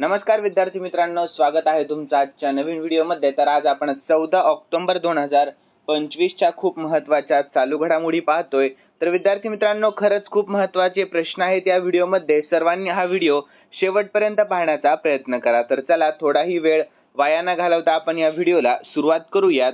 नमस्कार विद्यार्थी मित्रांनो स्वागत आहे तुमचं आजच्या नवीन व्हिडिओमध्ये. तर आज आपण चौदा ऑक्टोबर दोन हजार पंचवीसच्या खूप महत्त्वाच्या चालू घडामोडी पाहतोय. तर विद्यार्थी मित्रांनो खरंच खूप महत्त्वाचे प्रश्न आहेत या व्हिडिओमध्ये. सर्वांनी हा व्हिडिओ शेवटपर्यंत पाहण्याचा प्रयत्न करा. तर चला थोडाही वेळ वाया न घालवता आपण या व्हिडिओला सुरुवात करूयात.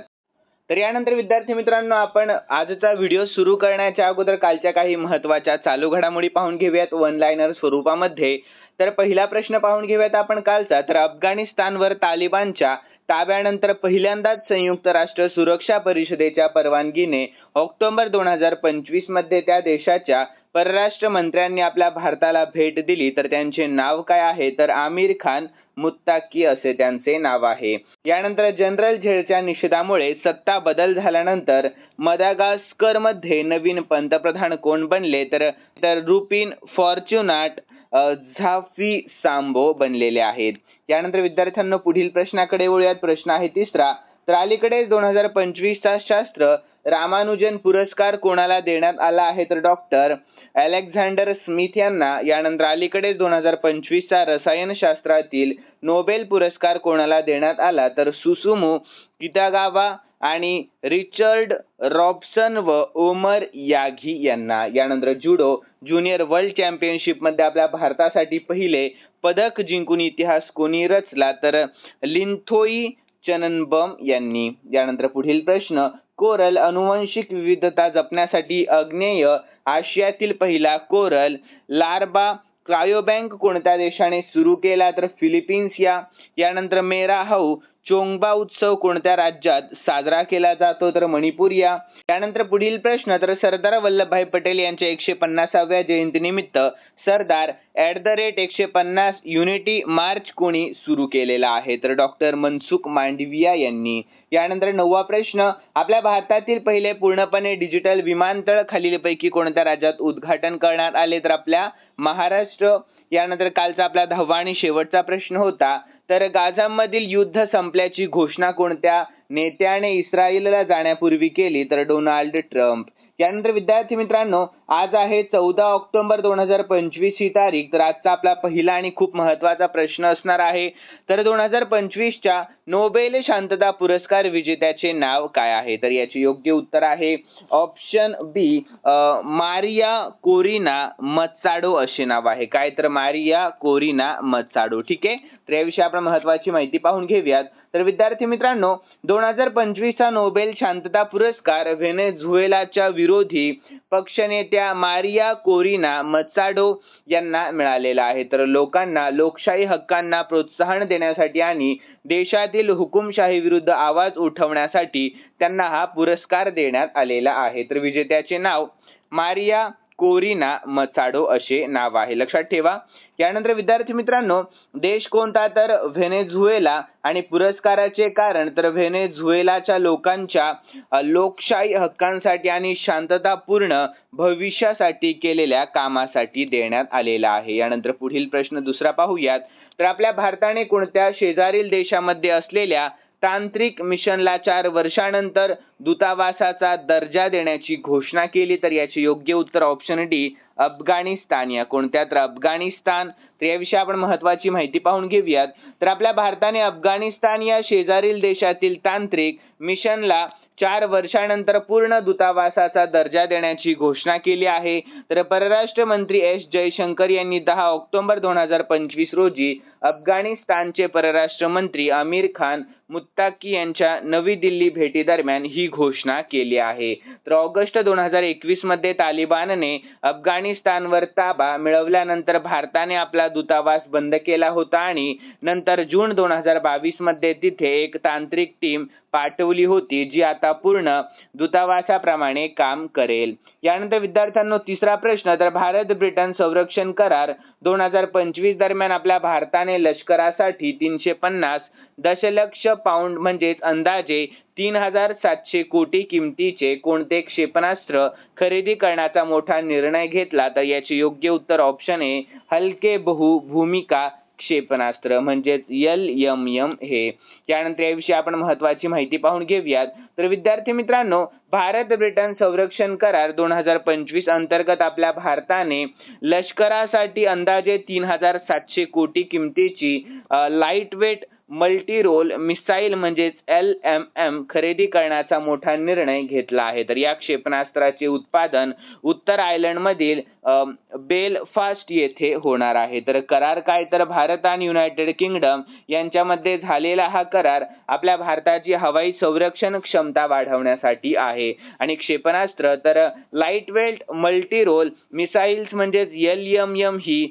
तर यानंतर विद्यार्थी मित्रांनो आपण आजचा व्हिडिओ सुरू करण्याच्या अगोदर कालच्या काही महत्त्वाच्या चालू घडामोडी पाहून घेऊयात. वन लाईनर स्वरूपामध्ये. तर पहिला प्रश्न पाहून घेऊयात आपण कालचा. तर अफगाणिस्तानवर तालिबानच्या ताब्यानंतर पहिल्यांदाच संयुक्त राष्ट्र सुरक्षा परिषदेच्या परवानगीने ऑक्टोबर दोन हजार पंचवीसमध्ये त्या देशाच्या परराष्ट्र मंत्र्यांनी आपल्या भारताला भेट दिली. तर त्यांचे नाव काय आहे? तर आमिर खान मुत्ताकी असे त्यांचे नाव आहे. यानंतर जनरल झेडच्या निषेधामुळे सत्ता बदल झाल्यानंतर मदागास्करमध्ये नवीन पंतप्रधान कोण बनले? तर तर रुपिन फॉर्च्युनाट झाफी सांबो बनलेले आहेत. यानंतर विद्यार्थ्यांना पुढील प्रश्नाकडे वळूयात. प्रश्न आहे तिसरा. तर अलीकडेच दोन हजार पंचवीसचा शास्त्र रामानुजन पुरस्कार कोणाला देण्यात आला आहे? तर डॉक्टर अलेक्झांडर स्मिथ यांना. यानंतर अलीकडेच दोन हजार पंचवीसचा रसायनशास्त्रातील नोबेल पुरस्कार कोणाला देण्यात आला? तर सुसुमू कितागावा आणि रिचर्ड रॉबसन व ओमर याघी यांना. यानंतर जुडो ज्युनियर वर्ल्ड चॅम्पियनशिपमध्ये आपल्या भारतासाठी पहिले पदक जिंकून इतिहास कोणी रचला तर लिंथोई चननबम यांनी. यानंतर पुढील प्रश्न कोरल अनुवंशिक विविधता जपण्यासाठी अग्नेय आशियातील पहिला कोरल लार्बा क्रायोबँक कोणत्या देशाने सुरू केला तर फिलिपिन्स या. यानंतर मेरा हाऊ चोंगबा उत्सव कोणत्या राज्यात साजरा केला जातो? तर मणिपूर या. त्यानंतर पुढील प्रश्न तर सरदार वल्लभभाई पटेल यांच्या एकशे पन्नासाव्या जयंतीनिमित्त सरदार ॲट द रेट एकशे पन्नास युनिटी मार्च कोणी सुरू केलेला आहे? तर डॉक्टर मनसुख मांडविया यांनी. यानंतर नववा प्रश्न आपल्या भारतातील पहिले पूर्णपणे डिजिटल विमानतळ खालीलपैकी कोणत्या राज्यात उद्घाटन करण्यात आले? तर आपल्या महाराष्ट्र यानंतर कालचा आपला दहावा आणि शेवटचा प्रश्न होता. तर गाझामधील युद्ध संपल्याची घोषणा कोणत्या नेत्याने इस्रायलला जाण्यापूर्वी केली? तर डोनाल्ड ट्रम्प. यानंतर विद्यार्थी मित्रांनो आज आहे चौदा ऑक्टोबर दोन हजार पंचवीस ही तारीख. तर आजचा आपला पहिला आणि खूप महत्त्वाचा प्रश्न असणार आहे. तर दोन हजार पंचवीसच्या नोबेल शांतता पुरस्कार विजेत्याचे नाव काय आहे? तर याचे योग्य उत्तर आहे option B Maria Corina Machado असे नाव आहे. काय तर मारिया कोरिना मत्साडो. ठीक आहे? तर याविषयी आपण महत्वाची माहिती पाहून घेऊयात. तर विद्यार्थी मित्रांनो दोन हजार पंचवीसचा नोबेल शांतता पुरस्कार व्हेनेझुएलाच्या विरोधी पक्षनेते नेत्या मारिया कोरिना मचाडो यांना मिळालेला आहे. तर लोकांना लोकशाही हक्कांना प्रोत्साहन देण्यासाठी आणि देशातील हुकुमशाही विरुद्ध आवाज उठवण्यासाठी त्यांना हा पुरस्कार देण्यात आलेला आहे. तर विजेत्याचे नाव मारिया कोरिना मचाडो असे नाव आहे. लक्षात ठेवा. यानंतर विद्यार्थी मित्रांनो देश कोणता तर व्हेनेझुएला आणि पुरस्काराचे कारण तर व्हेनेझुएलाच्या लोकांच्या लोकशाही हक्कांसाठी आणि शांततापूर्ण भविष्यासाठी केलेल्या कामासाठी देण्यात आलेला आहे. यानंतर पुढील प्रश्न दुसरा पाहूयात. तर आपल्या भारताने कोणत्या शेजारील देशामध्ये असलेल्या तांत्रिक मिशनला चार वर्षानंतर दूतावासाचा दर्जा देण्याची घोषणा केली तर याचे योग्य उत्तर ऑप्शन डी अफगाणिस्तान. या कोणत्या तर अफगाणिस्तान? तर याविषयी आपण महत्वाची माहिती पाहून घेऊयात. तर आपल्या भारताने अफगाणिस्तान या शेजारील देशातील तांत्रिक मिशनला चार वर्षानंतर पूर्ण दूतावासाचा दर्जा देण्याची घोषणा केली आहे. तर परराष्ट्र मंत्री एस जयशंकर यांनी दहा ऑक्टोबर दोन हजार पंचवीस रोजी अफगाणिस्तानचे परराष्ट्र मंत्री आमिर खान मुत्ताकी यांच्या नवी दिल्ली भेटी दरम्यान ही घोषणा केली आहे. तर ऑगस्ट दोन हजार एकवीसमध्ये तालिबानने अफगाणिस्तानवर ताबा मिळवल्यानंतर भारताने आपला दूतावास बंद केला होता आणि नंतर जून दोन हजार बावीसमध्ये तिथे एक तांत्रिक टीम पाठवली होती जी आता पूर्ण दूतावासाप्रमाणे काम करेल. यानंतर विद्यार्थ्यांनो तिसरा प्रश्न तर भारत ब्रिटन संरक्षण करार दोन हजार पंचवीस दरम्यान आपल्या भारताने लष्करासाठी तीनशे पन्नास दशलक्ष पाऊंड म्हणजेच अंदाजे तीन हजार सातशे कोटी किमतीचे कोणते क्षेपणास्त्र खरेदी करण्याचा मोठा निर्णय घेतला तर याचे योग्य उत्तर ऑप्शन ए हलके बहु भूमिका क्षेपणास्त्र म्हणजेच एल यम यम हे. त्यानंतर याविषयी आपण महत्वाची माहिती पाहून घेऊयात. तर विद्यार्थी मित्रांनो भारत ब्रिटन संरक्षण करार दोन हजार पंचवीस अंतर्गत आपल्या भारताने लष्करासाठी अंदाजे तीन हजार सातशे कोटी किमतीची लाईटवेट मल्टी रोल मिसाईल म्हणजेच एल एम एम खरेदी करण्याचा मोठा निर्णय घेतला आहे. तर या क्षेपणास्त्राचे उत्पादन उत्तर आयर्लंडमधील बेलफास्ट येथे होणार आहे. तर करार काय? तर भारत आणि युनायटेड किंगडम यांच्यामध्ये झालेला हा करार आपल्या भारताची हवाई संरक्षण क्षमता वाढवण्यासाठी आहे. आणि क्षेपणास्त्र तर lightweight multi role missiles म्हणजेच एल एम एम ही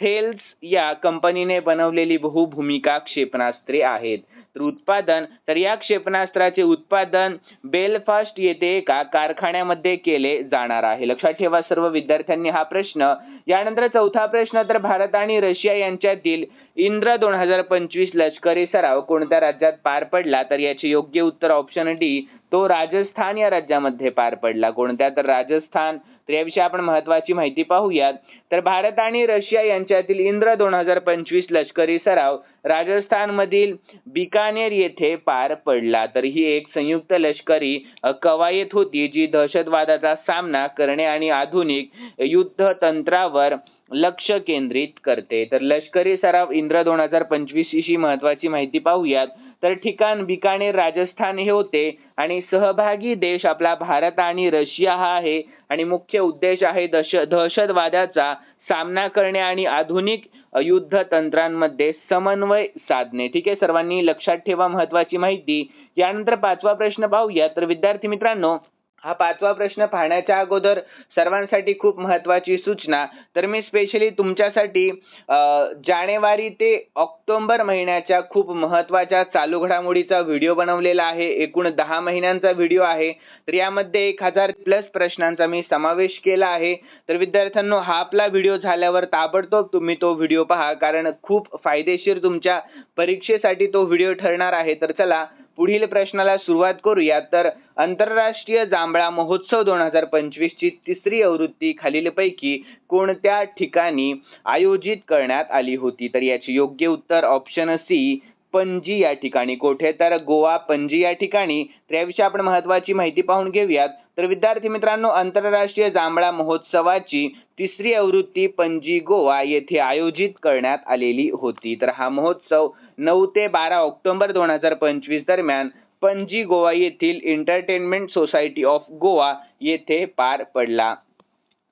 थेल्स या कंपनीने बनवलेली बहुभूमिका क्षेपणास्त्रे आहेत. तर उत्पादन तर या क्षेपणास्त्राचे उत्पादन बेलफास्ट येथे एका कारखान्यामध्ये केले जाणार आहे. लक्षात ठेवा सर्व विद्यार्थ्यांनी हा प्रश्न. यानंतर चौथा प्रश्न तर भारत आणि रशिया यांच्यातील इंद्र दोन हजार पंचवीस लष्करी सराव कोणत्या राज्यात पार पडला? तर याचे योग्य उत्तर ऑप्शन डी तो राजस्थान या राज्यामध्ये पार पडला. कोणत्या तर राजस्थान तर याविषयी आपण महत्वाची माहिती पाहूयात. तर भारत आणि रशिया यांच्यातील इंद्र दोन हजार पंचवीस लष्करी सराव राजस्थानमधील बिकानेर येथे पार पडला. तर ही एक संयुक्त लष्करी कवायत होती जी दहशतवादाचा सामना करणे आणि आधुनिक युद्ध तंत्रावर लक्ष केंद्रित करते. तर लष्करी सराव इंद्र दोन हजार पंचवीस ही महत्वाची माहिती पाहूयात. तर ठिकाण बिकानेर राजस्थान हे होते. आणि सहभागी देश आपला भारत आणि रशिया हा आहे. आणि मुख्य उद्देश आहे दश दहशतवादाचा सामना करणे आणि आधुनिक युद्ध तंत्रांमध्ये समन्वय साधणे. ठीक आहे? सर्वांनी लक्षात ठेवा महत्वाची माहिती. यानंतर पाचवा प्रश्न पाहूया. तर विद्यार्थी मित्रांनो हा पाचवा प्रश्न पाहण्याच्या अगोदर सर्वांसाठी खूप महत्वाची सूचना. तर मी स्पेशली तुमच्यासाठी जानेवारी ते ऑक्टोबर महिन्याच्या खूप महत्त्वाच्या चालू घडामोडीचा व्हिडिओ बनवलेला आहे. एकूण दहा महिन्यांचा व्हिडिओ आहे. तर यामध्ये एक हजार प्लस प्रश्नांचा मी समावेश केला आहे. तर विद्यार्थ्यांनो हा आपला व्हिडिओ झाल्यावर ताबडतोब तुम्ही तो व्हिडिओ पहा कारण खूप फायदेशीर तुमच्या परीक्षेसाठी तो व्हिडिओ ठरणार आहे. तर चला पुढील प्रश्नाला सुरुवात करूया. तर आंतरराष्ट्रीय जांभळा महोत्सव दोन हजार पंचवीस ची तिसरी आवृत्ती खालीलपैकी कोणत्या ठिकाणी आयोजित करण्यात आली होती? तर याचे योग्य उत्तर ऑप्शन सी पणजी या ठिकाणी. कोठे? तर गोवा पणजी या ठिकाणी. तर याविषयी आपण महत्वाची माहिती पाहून घेऊयात. तर विद्यार्थी मित्रांनो आंतरराष्ट्रीय जांभळा महोत्सवाची तिसरी आवृत्ती पणजी गोवा येथे आयोजित करण्यात आलेली होती. तर हा महोत्सव नऊ ते बारा ऑक्टोबर दोन हजार पंचवीस दरम्यान पणजी गोवा येथील एंटरटेनमेंट सोसायटी ऑफ गोवा येथे पार पडला.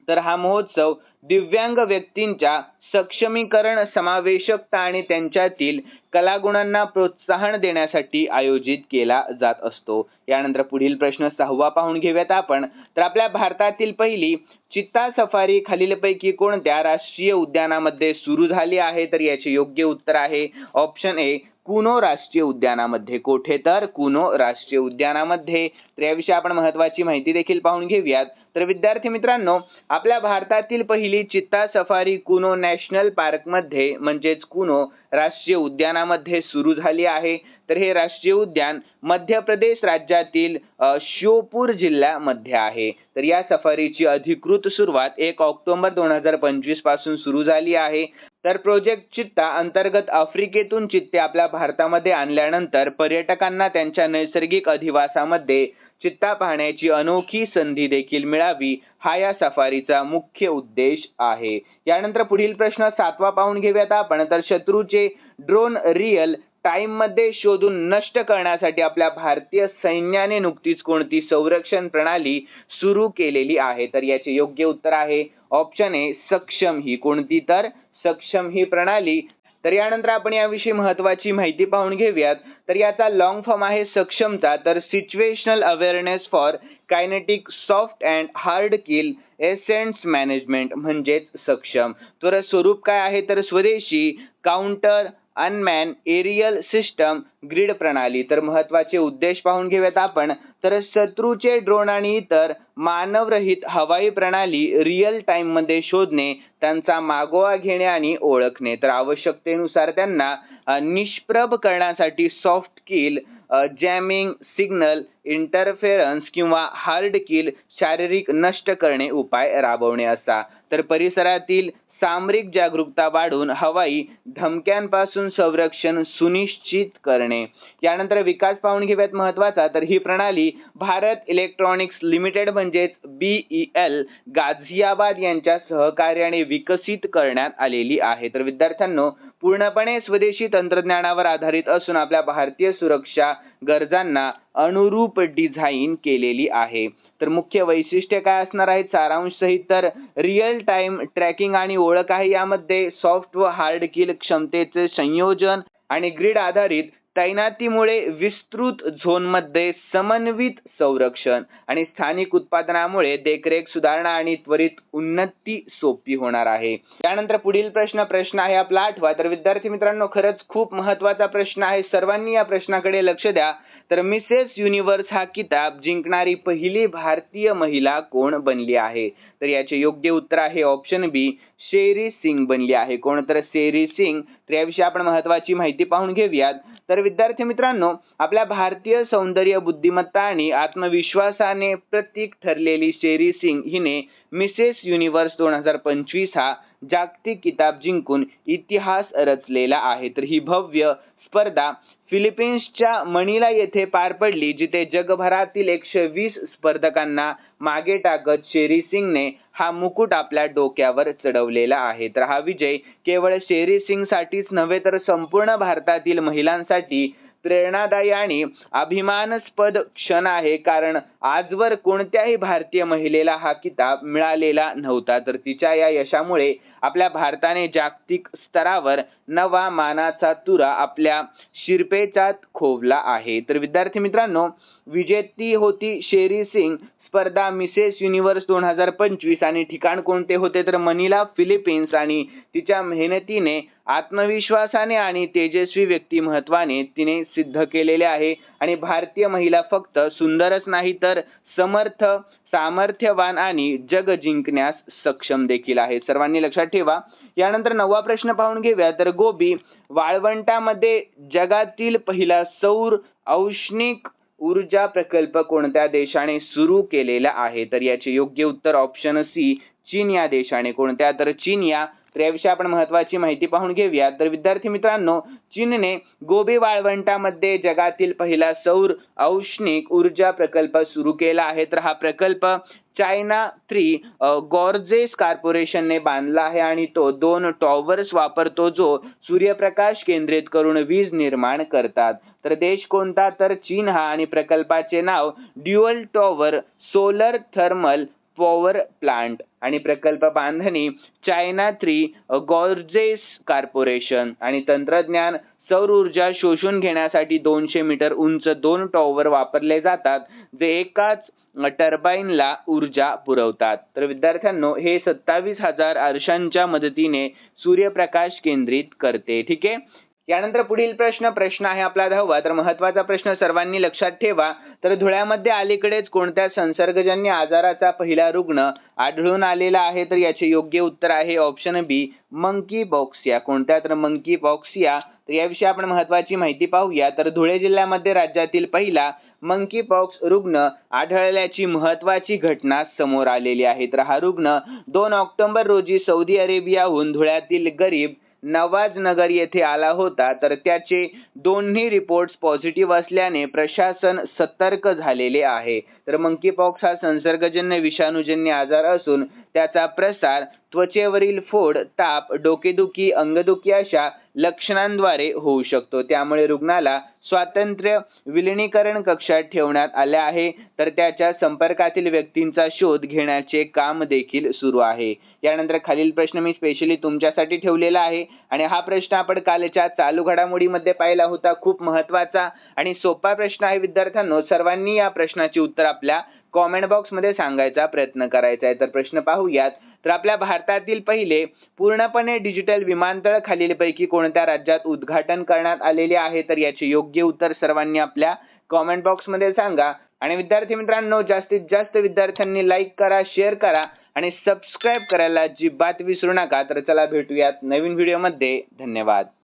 तर हा महोत्सव दिव्यांग व्यक्तींच्या सक्षमीकरण समावेशकता आणि त्यांच्यातील कलागुणांना प्रोत्साहन देण्यासाठी आयोजित केला जात असतो. यानंतर पुढील प्रश्न सहावा पाहून घेऊयात आपण. तर आपल्या भारतातील पहिली चित्ता सफारी खालीलपैकी कोणत्या राष्ट्रीय उद्यानामध्ये सुरू झाली आहे? तर याचे योग्य उत्तर आहे ऑप्शन ए कुनो राष्ट्रीय उद्यानामध्ये. कोठे तर कुनो राष्ट्रीय उद्यानामध्ये. तर याविषयी आपण महत्वाची माहिती देखील पाहून घेऊयात. तर विद्यार्थी मित्रांनो आपल्या भारतातील पहिली चित्ता सफारी कुनो नॅशनल पार्कमध्ये म्हणजेच कुनो राष्ट्रीय उद्यानामध्ये सुरू झाली आहे. तर हे राष्ट्रीय उद्यान मध्य प्रदेश राज्यातील शिवपूर जिल्ह्यामध्ये आहे. तर या सफारीची अधिकृत सुरुवात एक ऑक्टोबर दोन हजार पंचवीसपासून सुरू झाली आहे. तर प्रोजेक्ट चित्ता अंतर्गत आफ्रिकेतून चित्ते आपल्या भारतामध्ये आणल्यानंतर पर्यटकांना त्यांच्या नैसर्गिक अधिवासामध्ये चित्ता पाहण्याची अनोखी संधी देखील मिळावी हा या सफारीचा मुख्य उद्देश आहे. यानंतर पुढील प्रश्न सातवा पाहून घेऊयात आपण. तर शत्रूचे ड्रोन रिअल टाइममध्ये शोधून नष्ट करण्यासाठी आपल्या भारतीय सैन्याने नुकतीच कोणती संरक्षण प्रणाली सुरू केलेली आहे? तर याचे योग्य उत्तर आहे ऑप्शन ए सक्षम ही. कोणती? तर सक्षम ही प्रणाली. तर यानंतर आपण याविषयी महत्वाची माहिती पाहून घेऊयात. तर याचा लॉंग फॉर्म आहे सक्षमता. तर situational awareness for kinetic soft and hard kill assets management म्हणजेच सक्षम. तर स्वरूप काय आहे? तर स्वदेशी counter unmanned aerial system grid प्रणाली. तर महत्त्वाचे उद्देश पाहून घेऊयात आपण. तर शत्रूचे ड्रोन आणि इतर मानवरहित हवाई प्रणाली रिअल टाइममध्ये शोधणे त्यांचा मागोवा घेणे आणि ओळखणे. तर आवश्यकतेनुसार त्यांना निष्प्रभ करण्यासाठी soft kill jamming signal interference किंवा हार्ड किल शारीरिक नष्ट करणे उपाय राबवणे असा. तर परिसरातील सामरिक जागरूकता वाढवून हवाई धमक्यांपासून संरक्षण सुनिश्चित करणे. यानंतर विकास पाहून घेऊयात महत्त्वाचा तर ही प्रणाली भारत इलेक्ट्रॉनिक्स लिमिटेड म्हणजेच बी एल गाझियाबाद यांच्या सहकार्याने विकसित करण्यात आलेली आहे. तर विद्यार्थ्यांनो पूर्णपणे स्वदेशी तंत्रज्ञानावर आधारित असून आपल्या भारतीय सुरक्षा गरजांना अनुरूप डिझाईन केलेली आहे. तर मुख्य वैशिष्ट्य काय असणार आहेत? सारांश सहित तर रिअल टाइम ट्रॅकिंग आणि ओळख आहे यामध्ये. सॉफ्ट व हार्ड किल क्षमतेचे संयोजन आणि ग्रीड आधारित तैनातीमुळे विस्तृत झोनमध्ये समन्वित संरक्षण आणि स्थानिक उत्पादनामुळे देखरेख सुधारणा आणि त्वरित उन्नती सोपी होणार आहे. त्यानंतर पुढील प्रश्न प्रश्न आहे आपला आठवा. तर विद्यार्थी मित्रांनो खरंच खूप महत्त्वाचा प्रश्न आहे. सर्वांनी या प्रश्नाकडे लक्ष द्या. तर मिसेस युनिव्हर्स हा किताब जिंकणारी पहिली भारतीय महिला कोण बनली आहे? तर याचे योग्य उत्तर आहे ऑप्शन बी शेरी सिंग बनली आहे. कोण तर शेरी सिंग? तर याविषयी आपण महत्वाची माहिती पाहून घेऊयात. तर विद्यार्थी मित्रांनो आपल्या भारतीय सौंदर्य बुद्धिमत्ता आणि आत्मविश्वासाने प्रतीक ठरलेली शेरी सिंग हिने मिसेस युनिव्हर्स दोन हजार पंचवीस हा जागतिक किताब जिंकून इतिहास रचलेला आहे. तर ही भव्य स्पर्धा फिलिपिन्सच्या मणिला येथे पार पडली जिथे जगभरातील एकशे वीस स्पर्धकांना मागे टाकत शेरी सिंगने हा मुकुट आपल्या डोक्यावर चढवलेला आहे. तर हा विजय केवळ शेरी सिंग साठीच नव्हे तर संपूर्ण भारतातील महिलांसाठी प्रेरणादायी आणि अभिमानास्पद क्षण आहे. कारण आजवर कोणत्याही भारतीय महिलेला हा किताब मिळालेला नव्हता. तर तिच्या या यशामुळे आपल्या भारताने जागतिक स्तरावर नवा मानाचा तुरा आपल्या शिरपेचात खोवला आहे. तर विद्यार्थी मित्रांनो विजेती होती शेरी सिंग. स्पर्धा मिसेस युनिव्हर्स दोन हजार पंचवीस आणि ठिकाण कोणते होते तर मनिला फिलिपिन्स आणि तिच्या मेहनतीने आत्मविश्वासाने आणि तेजस्वी व्यक्तिमत्वाने तिने सिद्ध केलेले आहे. आणि भारतीय महिला फक्त सुंदरच नाही तर समर्थ सामर्थ्यवान आणि जग जिंकण्यास सक्षम देखील आहे. सर्वांनी लक्षात ठेवा. यानंतर नववा प्रश्न पाहून घेऊया. तर गोबी वाळवंटामध्ये जगातील पहिला सौर औष्णिक ऊर्जा प्रकल्प कोणत्या देशाने सुरू केलेला आहे? तर याचे योग्य उत्तर ऑप्शन सी चीन या देशाने. कोणत्या? तर चीन या. तर याविषयी आपण महत्वाची माहिती पाहून घेऊया तर विद्यार्थी मित्रांनो चीनने गोबी वाळवंटामध्ये जगातील पहिला सौर औष्णिक ऊर्जा प्रकल्प सुरू केला आहे. तर हा प्रकल्प चायना थ्री गॉर्जेस कॉर्पोरेशनने बांधला आहे आणि तो दोन टॉवर्स वापरतो जो सूर्यप्रकाश केंद्रित करून वीज निर्माण करतात. तर देश कोणता? तर चीन हा. आणि प्रकल्पाचे नाव dual tower solar thermal power plant. आणि प्रकल्प बांधणी चायना थ्री गॉर्जेस कॉर्पोरेशन. आणि तंत्रज्ञान सौर ऊर्जा शोषून घेण्यासाठी दोनशे मीटर उंच दोन टॉवर वापरले जातात जे एकाच टर्बाईनला ऊर्जा पुरवतात. तर विद्यार्थ्यांनो हे सत्तावीस हजार आरशांच्या मदतीने सूर्यप्रकाश केंद्रित करते. ठीक आहे? यानंतर पुढील प्रश्न प्रश्न आहे आपला दहावा. तर महत्त्वाचा प्रश्न सर्वांनी लक्षात ठेवा. तर धुळ्यामध्ये अलीकडेच कोणत्या संसर्गजन्य आजाराचा पहिला रुग्ण आढळून आलेला आहे? तर याचे योग्य उत्तर आहे ऑप्शन बी मंकी बॉक्सिया कोणत्या तर मंकी बॉक्सिया तर याविषयी आपण महत्वाची माहिती पाहूया. तर धुळे जिल्ह्यामध्ये राज्यातील पहिला मंकी पॉक्स रुग्ण आढळल्याची महत्वाची घटना समोर आलेली आहे. तर हा रुग्ण दोन ऑक्टोबर रोजी सौदी अरेबियाहून धुळ्यातील गरीब नवाज नगर येथे आला होता तर त्याचे दोन्ही रिपोर्ट्स पॉझिटिव्ह असल्याने प्रशासन सतर्क झालेले आहे. तर मंकीपॉक्स हा संसर्गजन्य विषाणूजन्य आजार असून त्याचा प्रसार त्वचेवरील फोड ताप डोकेदुखी अंगदुखी अशा लक्षणांद्वारे होऊ शकतो. त्यामुळे रुग्णाला स्वातंत्र्य विलिनीकरण कक्षात ठेवण्यात आले आहे. तर त्याच्या संपर्कातील व्यक्तींचा शोध घेण्याचे काम देखील सुरू आहे. यानंतर खालील प्रश्न मी स्पेशली तुमच्यासाठी ठेवलेला आहे. आणि हा प्रश्न आपण कालच्या चालू घडामोडीमध्ये पाहिला होता खूप महत्त्वाचा आणि सोपा प्रश्न आहे. विद्यार्थ्यांनो सर्वांनी या प्रश्नाची उत्तर आपल्या कॉमेंट बॉक्समध्ये सांगायचा प्रयत्न करायचा आहे. तर प्रश्न पाहूयात. तर आपल्या भारतातील पहिले पूर्णपणे डिजिटल विमानतळ खालीलपैकी कोणत्या राज्यात उद्घाटन करण्यात आलेले आहे? तर याचे योग्य उत्तर सर्वांनी आपल्या कॉमेंट बॉक्समध्ये सांगा. आणि विद्यार्थी मित्रांनो जास्तीत जास्त विद्यार्थ्यांनी लाईक करा शेअर करा आणि सबस्क्राईब करायला अजिबात विसरू नका. तर चला भेटूयात नवीन व्हिडिओमध्ये धन्यवाद.